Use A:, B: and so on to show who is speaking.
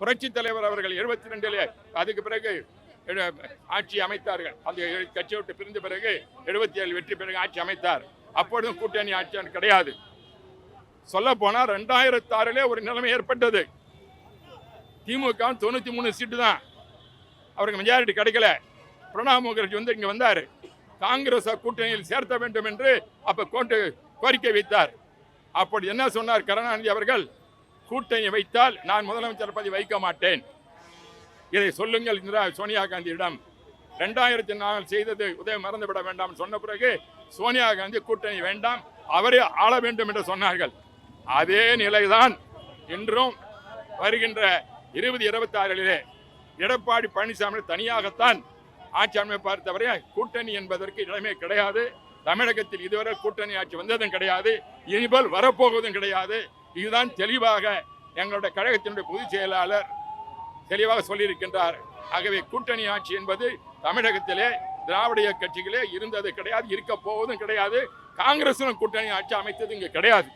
A: புரட்சி தலைவர் அவர்கள் எழுபத்தி ரெண்டிலே அதுக்கு பிறகு ஆட்சி அமைத்தார்கள். அந்த கட்சியை விட்டு பிரிந்த பிறகு எழுபத்தி ஏழு வெற்றி பிறகு ஆட்சி அமைத்தார். அப்பொழுதும் கூட்டணி ஆட்சி கிடையாது. சொல்ல போனால் ரெண்டாயிரத்தி ஆறிலே ஒரு நிலைமை ஏற்பட்டது. திமுக தொண்ணூற்றி மூணு சீட்டு தான். அவருக்கு மெஜாரிட்டி கிடைக்கல. பிரணாப் முகர்ஜி வந்து இங்கே வந்தார். காங்கிரஸ் கூட்டணியில் சேர்த்த வேண்டும் என்று அப்போ கோட்டு கோரிக்கை வைத்தார். அப்படி என்ன சொன்னார் கருணாநிதி அவர்கள்? கூட்டணி வைத்தால் நான் முதலமைச்சர் பதவி வைக்க மாட்டேன். இதை சொல்லுங்கள் இந்திரா சோனியா காந்தியிடம். ரெண்டாயிரத்தி நாலு செய்தது உதவி மறந்துவிட வேண்டாம் சொன்ன பிறகு சோனியா காந்தி கூட்டணி வேண்டாம் அவரே ஆள வேண்டும் என்று சொன்னார்கள். அதே நிலைதான் இன்றும் வருகின்ற இருபது இருபத்தி ஆறிலே எடப்பாடி பழனிசாமி தனியாகத்தான் ஆட்சி அமைப்பார் தவிர கூட்டணி என்பதற்கு இடமே கிடையாது. தமிழகத்தில் இதுவரை கூட்டணி ஆட்சி வந்ததும் கிடையாது இனிபல் வரப்போவதும் கிடையாது. இதுதான் தெளிவாக எங்களுடைய கழகத்தினுடைய பொதுச் செயலாளர் தெளிவாக சொல்லியிருக்கின்றார். ஆகவே கூட்டணி ஆட்சி என்பது தமிழகத்திலே திராவிட கட்சிகளே இருந்தது கிடையாது இருக்க போவதும் கிடையாது. காங்கிரசும் கூட்டணி ஆட்சி அமைத்தது இங்கே கிடையாது.